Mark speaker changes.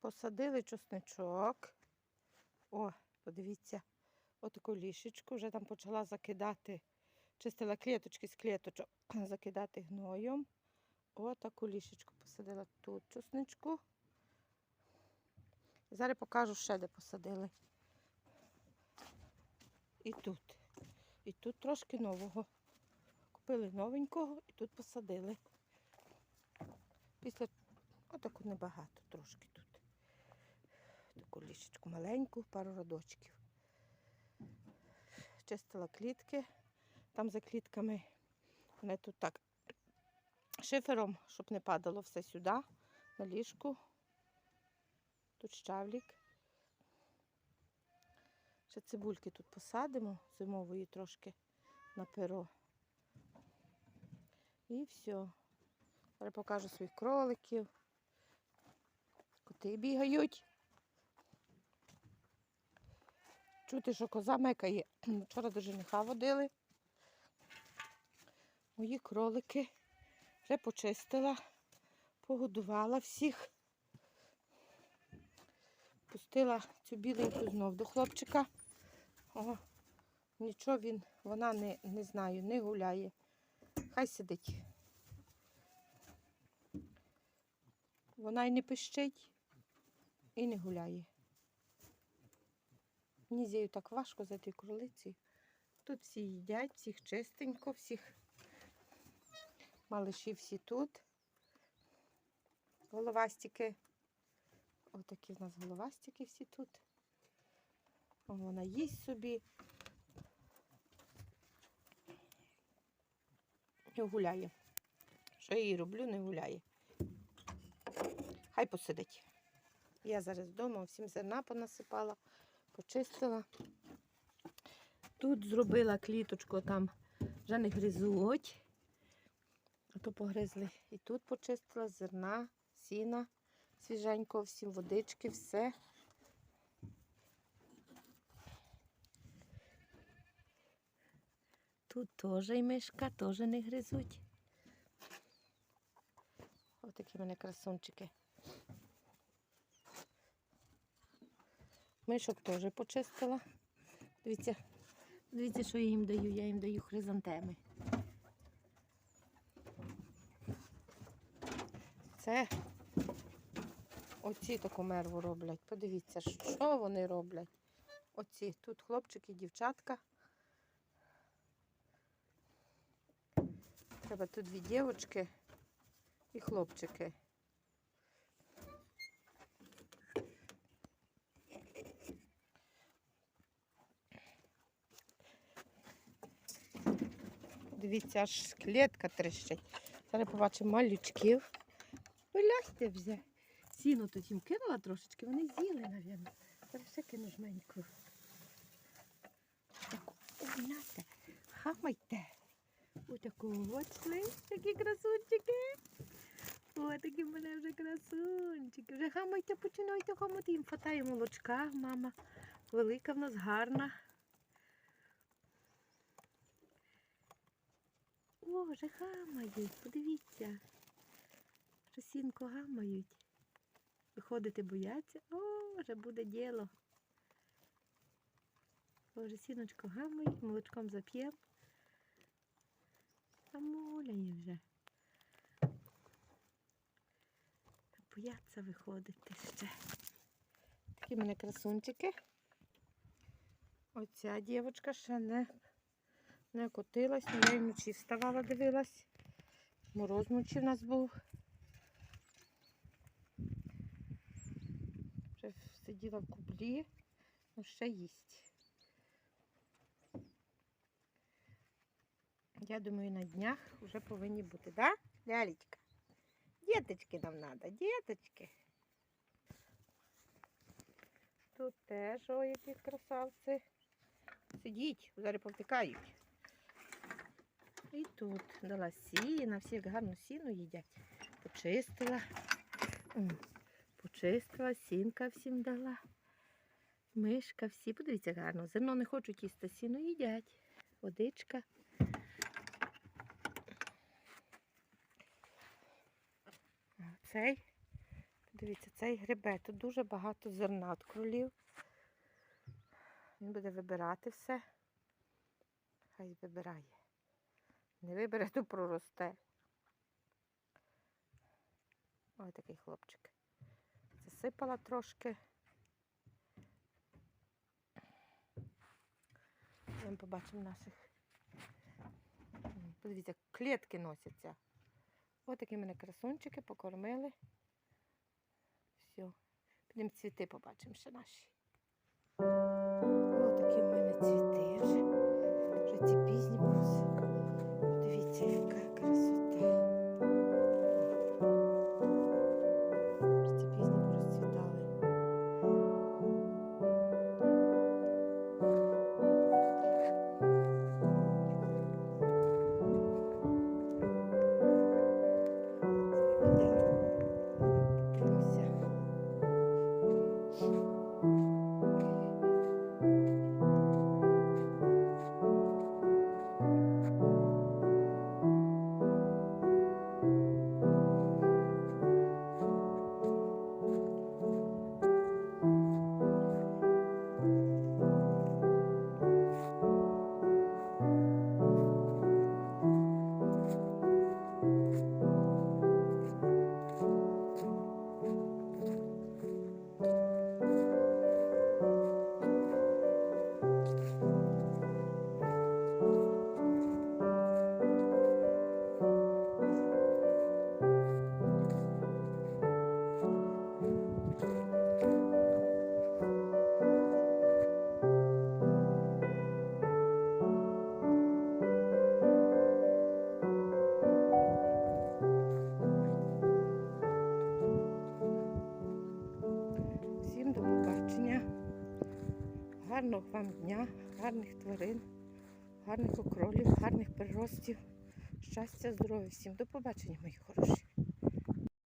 Speaker 1: Посадили чесничок. О, подивіться, отаку лішечку. Вже там почала закидати, чистила клеточки з клеточок, закидати гноєм. Отаку лішечку посадила тут чесничку. Зараз покажу ще, де посадили. І тут. І тут трошки нового. Купили новенького і тут посадили. Після отаку небагато трошки тут. Таку маленьку, пару родочків. Чистила клітки. Там за клітками мене тут так шифером, щоб не падало все сюди, на ліжку. Тут щавлік. Ще цибульки тут посадимо, зимової трошки на перо. І все. Зараз покажу своїх кроликів. Коти бігають. Чути, що коза мекає. Вчора до жениха водили. Мої кролики вже почистила, погодувала всіх. Пустила цю біленьку знов до хлопчика. О, нічого він, вона не, не знаю, не гуляє. Хай сидить. Вона й не пищить і не гуляє. Мені так важко за тією кролицею. Тут всі їдять, всіх чистенько, всіх малиші всі тут. Головастики. Отакі в нас головастики всі тут. Вона їсть собі. І гуляє. Що я їй роблю, не гуляє. Хай посидить. Я зараз вдома всім зерна понасипала, почистила. Тут зробила кліточку, там вже не гризуть. А то погризли. І тут почистила зерна, сіна свіженького, всім водички, все. Тут теж і мишка, теж не гризуть. Ось такі мене красунчики. Мишок теж почистила. Дивіться, дивіться, що я їм даю. Я їм даю хризантеми. Це оці таку мерву роблять. Подивіться, що вони роблять. Оці. Тут хлопчики, дівчатка. Треба тут дві дівчатки і хлопчики. Дивіться, аж клітка трещить. Зараз побачимо малючків. Виляхте вже. Сіно тут їм кинула трошечки, вони з'їли, мабуть. Зараз ще кину жменьку. Таку, гуляйте, хамайте. Отаку от такі красунчики. О, такі в мене вже красунчики. Вже хамайте, починайте хамати. Їм фатає молочка, мама. Велика в нас гарна. О, вже гамають, подивіться. Вже гамають. Виходити бояться. О, вже буде діло. О, вже сіночко гамають, молочком зап'ємо. Замуляє вже. Бояться виходити ще. Такі мене красунчики. Оця дівчинка ще не, не котилась, але я й вночі вставала, дивилась. Мороз вночі в нас був. Вже сиділа в кублі, ну ще їсть. Я думаю, на днях вже повинні бути, да, лялечка? Діточки нам треба, діточки. Тут теж, о, які красавці. Сидіть, зараз повтикають. І тут дала сіна, всі гарно сіну їдять. Почистила. Почистила, сінка всім дала. Мишка, всі, подивіться гарно. Зерно не хочуть їсти, сіно їдять. Водичка. Цей Дивіться, цей грибе. Тут дуже багато зерна від кролів. Він буде вибирати все. Хай вибирає. Не вибере, то проросте. Ось такий хлопчик. Засипала трошки. Ми побачимо наших. Подивіться, клітки носяться. Ось такі мене красунчики покормили. Все. Підемо цвіти побачимо ще наші. Ось такі в мене цвіти вже. Вже ці пізні буси. Гарного вам дня, гарних тварин, гарних окролів, гарних приростів. Щастя, здоров'я всім. До побачення, мої хороші.